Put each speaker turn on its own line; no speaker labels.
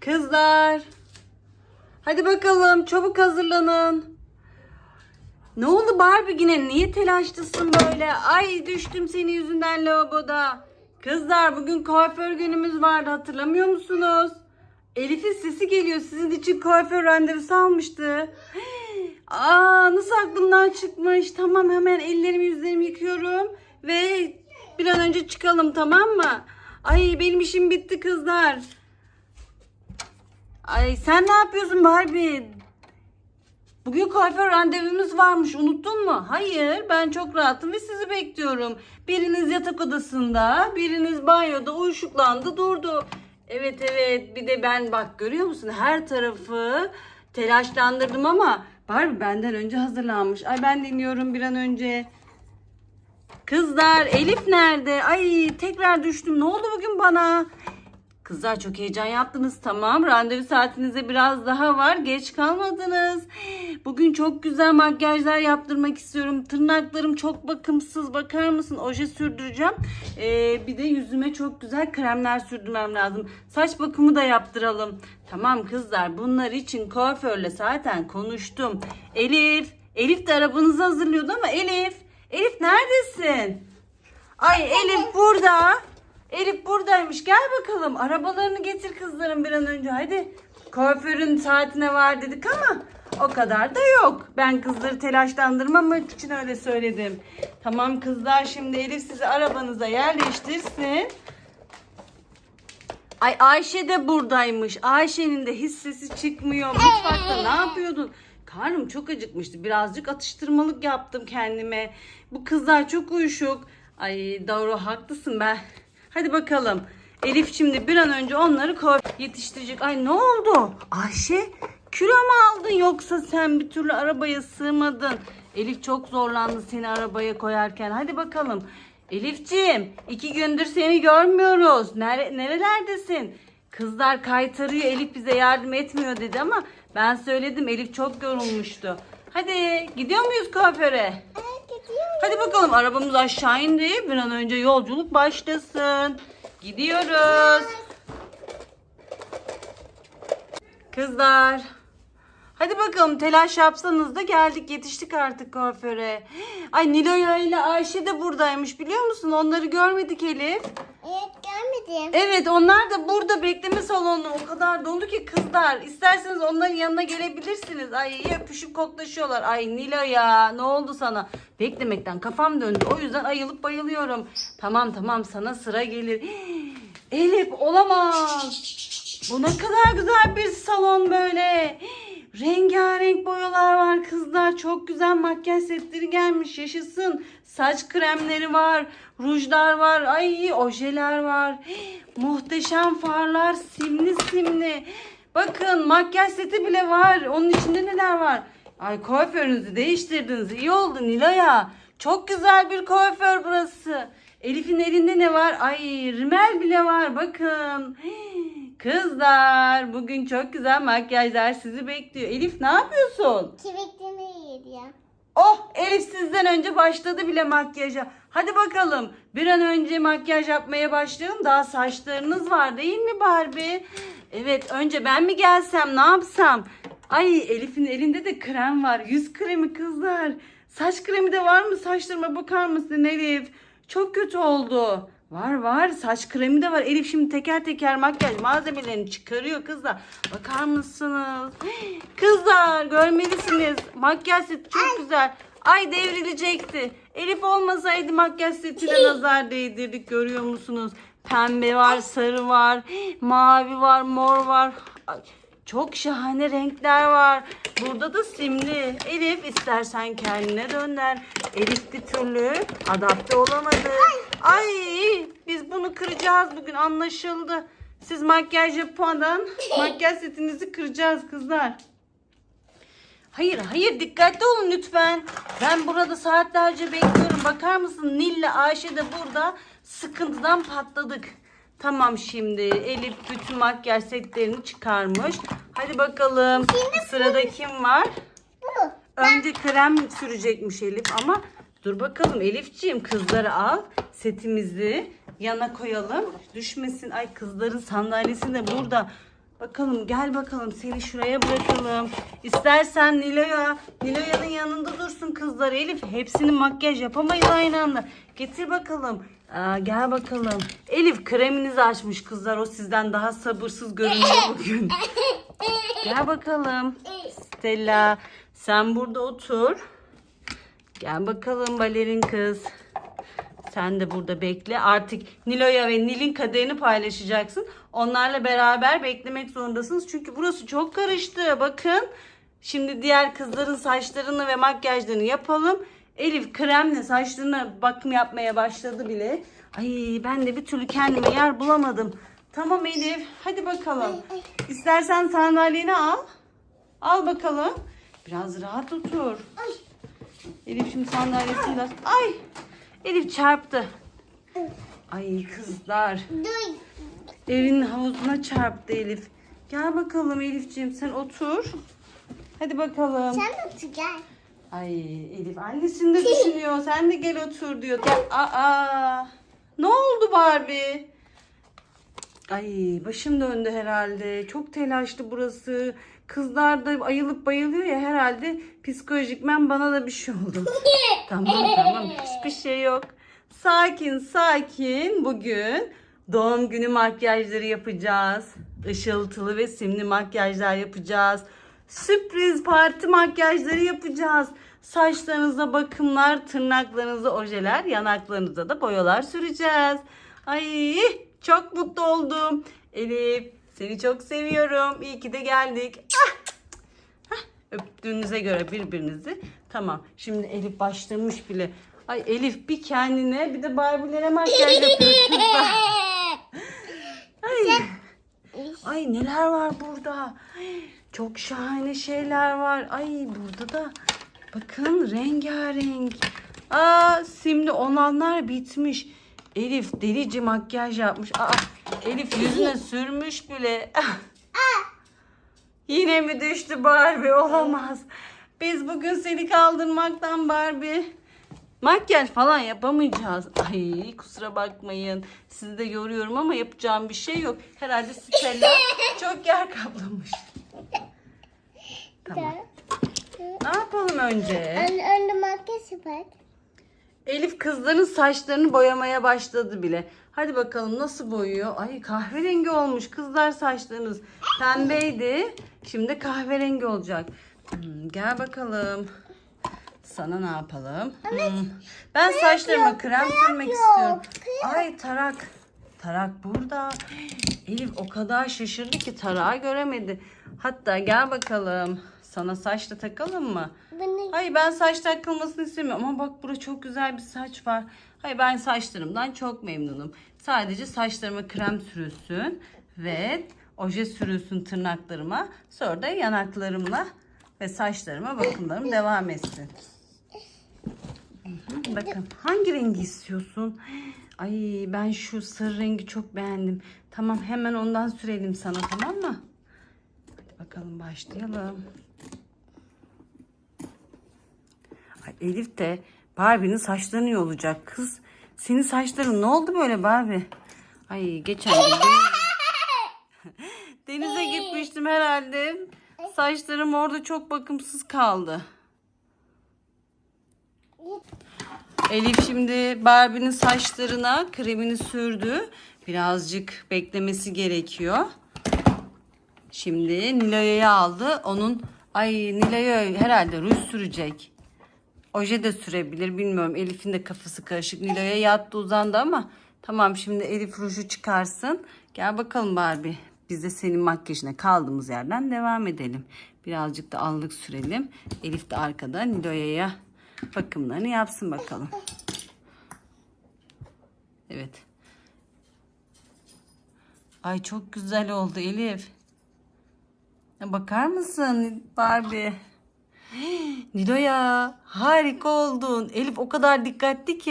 Kızlar. Hadi bakalım çabuk hazırlanın. Ne oldu Barbie yine? Niye telaşlısın böyle? Ay düştüm senin yüzünden lavaboda. Kızlar bugün kuaför günümüz vardı hatırlamıyor musunuz? Elif'in sesi geliyor. Sizin için kuaför randevusu almıştı. Aa nasıl aklımdan çıkmış. Tamam hemen ellerimi yüzlerimi yıkıyorum. Ve bir an önce çıkalım tamam mı? Ay benim işim bitti kızlar. Ay sen ne yapıyorsun Barbie? Bugün kuaför randevumuz varmış unuttun mu? Hayır ben çok rahatım ve sizi bekliyorum. Biriniz yatak odasında, biriniz banyoda uyuşuklandı durdu. Evet evet bir de ben bak görüyor musun her tarafı telaşlandırdım ama Barbie benden önce hazırlanmış. Ay ben dinliyorum bir an önce. Kızlar Elif nerede? Ay tekrar düştüm. Ne oldu bugün bana? Kızlar çok heyecan yaptınız tamam. Randevu saatinize biraz daha var. Geç kalmadınız. Bugün çok güzel makyajlar yaptırmak istiyorum. Tırnaklarım çok bakımsız. Bakar mısın? Oje sürdüreceğim. Ee, bir de yüzüme çok güzel kremler sürdürmem lazım. Saç bakımı da yaptıralım. Tamam kızlar bunlar için kuaförle zaten konuştum. Elif. Elif de arabanızı hazırlıyordu ama Elif. Elif neredesin? Ay Elif burada. Elif buradaymış. Gel bakalım. Arabalarını getir kızlarım bir an önce. Hadi. Kuaförün saatine var dedik ama o kadar da yok. Ben kızları telaşlandırmamak için öyle söyledim. Tamam kızlar şimdi Elif sizi arabanıza yerleştirsin. Ay Ayşe de buradaymış. Ayşe'nin de hiç sesi çıkmıyor. Mutfakta ne yapıyordun? Karnım çok acıkmıştı. Birazcık atıştırmalık yaptım kendime. Bu kızlar çok uyuşuk. Ay doğru haklısın ben. Hadi bakalım. Elif şimdi bir an önce onları koy yetiştirecek. Ay ne oldu? Ayşe kilo mu aldın yoksa sen bir türlü arabaya sığmadın? Elif çok zorlandı seni arabaya koyarken. Hadi bakalım. Elifciğim iki gündür seni görmüyoruz. Nere, nerelerdesin? Kızlar kaytarıyor Elif bize yardım etmiyor dedi ama ben söyledim Elif çok yorulmuştu. Hadi gidiyor muyuz kuaföre? Hadi bakalım arabamız aşağı indi. Bir an önce yolculuk başlasın. Gidiyoruz. Kızlar. Hadi bakalım telaş yapsanız da geldik yetiştik artık kuaföre. Ay Niloya ile Ayşe de buradaymış biliyor musun? Onları görmedik Elif.
Evet görmedim.
Evet onlar da burada bekleme salonu o kadar dolu ki kızlar. İsterseniz onların yanına gelebilirsiniz. Ay öpüşüp koklaşıyorlar. Ay Nilo ya ne oldu sana? Beklemekten kafam döndü. O yüzden ayılıp bayılıyorum. Tamam tamam sana sıra gelir. Elif olamaz. Bu ne kadar güzel bir salon böyle. Rengarenk boyalar var kızlar. Çok güzel makyaj setleri gelmiş. Yaşasın. Saç kremleri var. Rujlar var. Ay ojeler var. Muhteşem farlar. Simli simli. Bakın makyaj seti bile var. Onun içinde neler var? Ay kuaförünüzü değiştirdiniz. İyi oldu Nilo'ya. Çok güzel bir kuaför burası. Elif'in elinde ne var? Ay rimel bile var. Bakın. Kızlar bugün çok güzel makyajlar sizi bekliyor. Elif ne yapıyorsun?
Kibiklerini yedi ya.
Oh Elif sizden önce başladı bile makyaja. Hadi bakalım bir an önce makyaj yapmaya başlayalım. Daha saçlarınız var değil mi Barbie? Evet önce ben mi gelsem ne yapsam? Ay Elif'in elinde de krem var. Yüz kremi kızlar. Saç kremi de var mı? Saçlarıma bakar mısın Elif? Çok kötü oldu. Var var saç kremi de var. Elif şimdi teker teker makyaj malzemelerini çıkarıyor kızlar. Bakar mısınız? Kızlar görmelisiniz. Makyaj seti çok güzel. Ay devrilecekti. Elif olmasaydı makyaj setine nazar değdirdik görüyor musunuz? Pembe var, sarı var, mavi var, mor var. Ay, çok şahane renkler var. Burada da simli. Elif istersen kendine dönder. Elif bir türlü adapte olamadı. Ay biz bunu kıracağız bugün anlaşıldı. Siz makyaj yapmadan makyaj setinizi kıracağız kızlar. Hayır hayır dikkatli olun lütfen. Ben burada saatlerce bekliyorum. Bakar mısın Nil'le Ayşe de burada sıkıntıdan patladık. Tamam şimdi Elif bütün makyaj setlerini çıkarmış. Hadi bakalım sırada kim var?
Bu.
Önce krem sürecekmiş Elif ama dur bakalım Elifciğim kızları al setimizi yana koyalım. Düşmesin ay kızların sandalyesi de burada. Bakalım gel bakalım seni şuraya bırakalım. İstersen Nilo'ya, Nilo'yanın yanında dursun kızlar. Elif hepsini makyaj yapamayız aynı anda. Getir bakalım. Aa, gel bakalım. Elif kreminizi açmış kızlar. O sizden daha sabırsız görünüyor bugün. Gel bakalım. Stella sen burada otur. Gel bakalım balerin kız. Sen de burada bekle. Artık Nilo'ya ve Nil'in kaderini paylaşacaksın. Onlarla beraber beklemek zorundasınız. Çünkü burası çok karıştı. Bakın. Şimdi diğer kızların saçlarını ve makyajlarını yapalım. Elif kremle saçlarına bakım yapmaya başladı bile. Ay ben de bir türlü kendime yer bulamadım. Tamam Elif. Hadi bakalım. İstersen sandalyeni al. Al bakalım. Biraz rahat otur.
Ay.
Elif şimdi sandalyesini de... Ay! Elif çarptı. Ay kızlar.
Dur.
Evin havuzuna çarptı Elif. Gel bakalım Elifciğim sen otur. Hadi bakalım.
Sen otur gel.
Ay Elif annesini de düşünüyor. Sen de gel otur diyor. Gel. Aa, ne oldu Barbie? Ay başım döndü herhalde. Çok telaşlı burası. Kızlar da ayılıp bayılıyor ya herhalde psikolojikmen bana da bir şey oldu. tamam tamam hiçbir şey yok. Sakin sakin bugün doğum günü makyajları yapacağız. Işıltılı ve simli makyajlar yapacağız. Sürpriz parti makyajları yapacağız. Saçlarınıza bakımlar, tırnaklarınıza ojeler, yanaklarınıza da boyalar süreceğiz. Ay çok mutlu oldum. Elif seni çok seviyorum. İyi ki de geldik. Ah! Hah, Öptüğünüze göre birbirinizi. Tamam. Şimdi Elif başlamış bile. Ay Elif bir kendine bir de Barbie'lere makyaj yapıyor kızlar. Ay. Ay neler var burada. Ay, Çok şahane şeyler var. Ay burada da bakın rengarenk. Aa simli olanlar bitmiş. Elif delice makyaj yapmış. Aa Elif yüzüne sürmüş bile. Yine mi düştü Barbie? Olamaz. Biz bugün seni kaldırmaktan Barbie. Makyaj falan yapamayacağız. Ay kusura bakmayın. Sizi de yoruyorum ama yapacağım bir şey yok. Herhalde Stella çok yer kaplamış. Tamam. Ne yapalım önce?
Önde makyaj yapar.
Elif kızların saçlarını boyamaya başladı bile. Hadi bakalım nasıl boyuyor? Ay kahverengi olmuş kızlar saçlarınız. Pembeydi. Şimdi kahverengi olacak. Hmm, gel bakalım. Sana ne yapalım? Hmm, Ben saçlarıma krem sürmek
yok.
istiyorum. Ay tarak. Tarak burada. Elif o kadar şaşırdı ki tarağı göremedi. Hatta gel bakalım. Sana saç da takalım mı?
Bunu
Hayır ben saç takılmasını istemiyorum ama bak burada çok güzel bir saç var. Hayır ben saçlarımdan çok memnunum. Sadece saçlarıma krem sürülsün ve oje sürülsün tırnaklarıma. Sonra da yanaklarımla ve saçlarıma bakımlarım devam etsin. Bakın hangi rengi istiyorsun? Ay ben şu sarı rengi çok beğendim. Tamam hemen ondan sürelim sana tamam mı? Hadi bakalım başlayalım. Ay Elif de Barbie'nin saçlarını yolacak kız. Senin saçların ne oldu böyle Barbie? Ay geçen gün denize, gitmiştim herhalde. Saçlarım orada çok bakımsız kaldı. Elif şimdi Barbie'nin saçlarına kremini sürdü. Birazcık beklemesi gerekiyor. Şimdi Nilo'ya aldı. Onun ay Nilo'ya herhalde ruj sürecek. Oje de sürebilir bilmiyorum. Elif'in de kafası karışık. Nilo'ya yattı uzandı ama tamam şimdi Elif ruju çıkarsın. Gel bakalım Barbie. Biz de senin makyajına kaldığımız yerden devam edelim. Birazcık da allık sürelim. Elif de arkada Nilo'ya bakımlarını yapsın bakalım. Evet. Ay çok güzel oldu Elif. Bakar mısın Barbie? Nilo'ya harika oldun. Elif o kadar dikkatli ki.